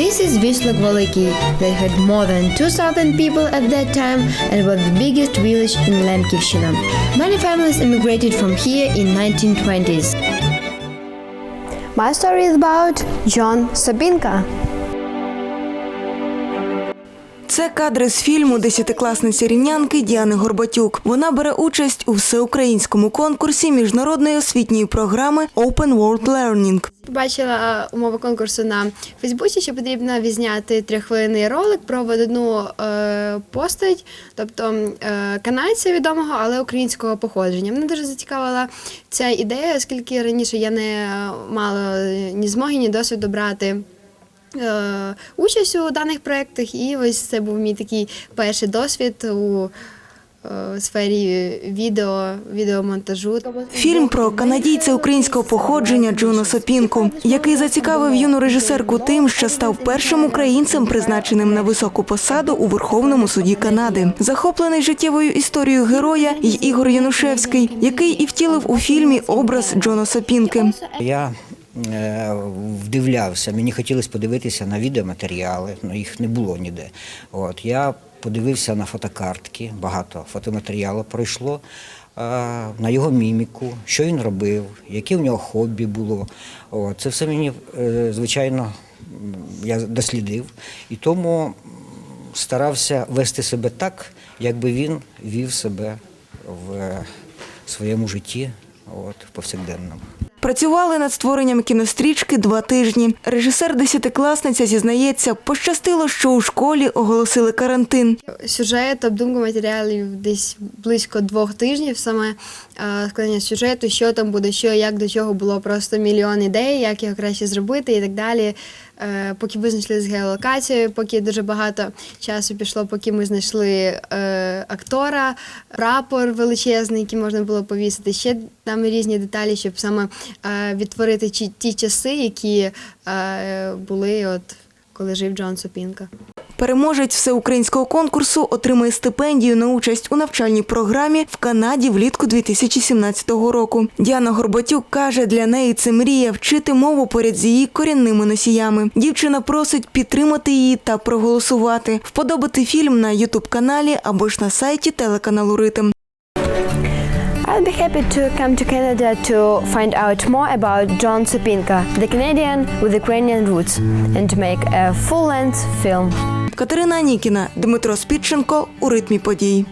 This is Vysluk Veliki. They had more than 2,000 people at that time and was the biggest village in Lankivshina. Many families immigrated from here in 1920s. My story is about John Sabinka. Це кадри з фільму десятикласниці рівнянки Діани Горбатюк. Вона бере участь у всеукраїнському конкурсі міжнародної освітньої програми Open World Learning. Побачила е, умови конкурсу на Фейсбуці, що потрібно відзняти трьоххвилинний ролик про одну е, постать, тобто е, канадця відомого, але українського походження. Мене дуже зацікавила ця ідея, оскільки раніше я не мала ні змоги, ні досвіду брати. Участь у даних проєктах, і ось це був мій такий перший досвід у е, сфері відео, відеомонтажу. Фільм про канадійця українського походження Джона Сопінку, який зацікавив юну режисерку тим, що став першим українцем, призначеним на високу посаду у Верховному суді Канади. Захоплений життєвою історією героя й Ігор Янушевський, який і втілив у фільмі образ Джона Сопінки. Я е, вдивлявся, мені хотілося подивитися на відеоматеріали, але їх не було ніде. От, я подивився на фотокартки, багато фотоматеріалу пройшло, на його міміку, що він робив, яке в нього хобі було. Це все мені, е, звичайно, я дослідив. І тому старався вести себе так, якби він вів себе в е, своєму житті, от, повсякденному. Працювали над створенням кінострічки два тижні. Режисер десятикласниця зізнається, пощастило, що у школі оголосили карантин. Сюжет, обдумка матеріалів десь близько двох тижнів, саме е, складання сюжету, що там буде, що, як до чого було просто мільйон ідей, як його краще зробити і так далі. Е, Поки визначили з геолокацією, поки дуже багато часу пішло, поки ми знайшли е, актора, прапор величезний, який можна було повісити. Ще там різні деталі, щоб саме е, відтворити ті, часи, які були, от коли жив Джон Сопінка. Переможець всеукраїнського конкурсу отримає стипендію на участь у навчальній програмі в Канаді влітку 2017 року. Діана Горбатюк каже, для неї це мрія вчити мову поряд з її корінними носіями. Дівчина просить підтримати її та проголосувати, вподобати фільм на ютуб каналі або ж на сайті телеканалу Ритм. I'll be happy to come to Canada to find out more about John Sopinka, the Canadian with Ukrainian roots, and to make a full-length film. Катерина Анікіна, Дмитро Спідченко у ритмі подій.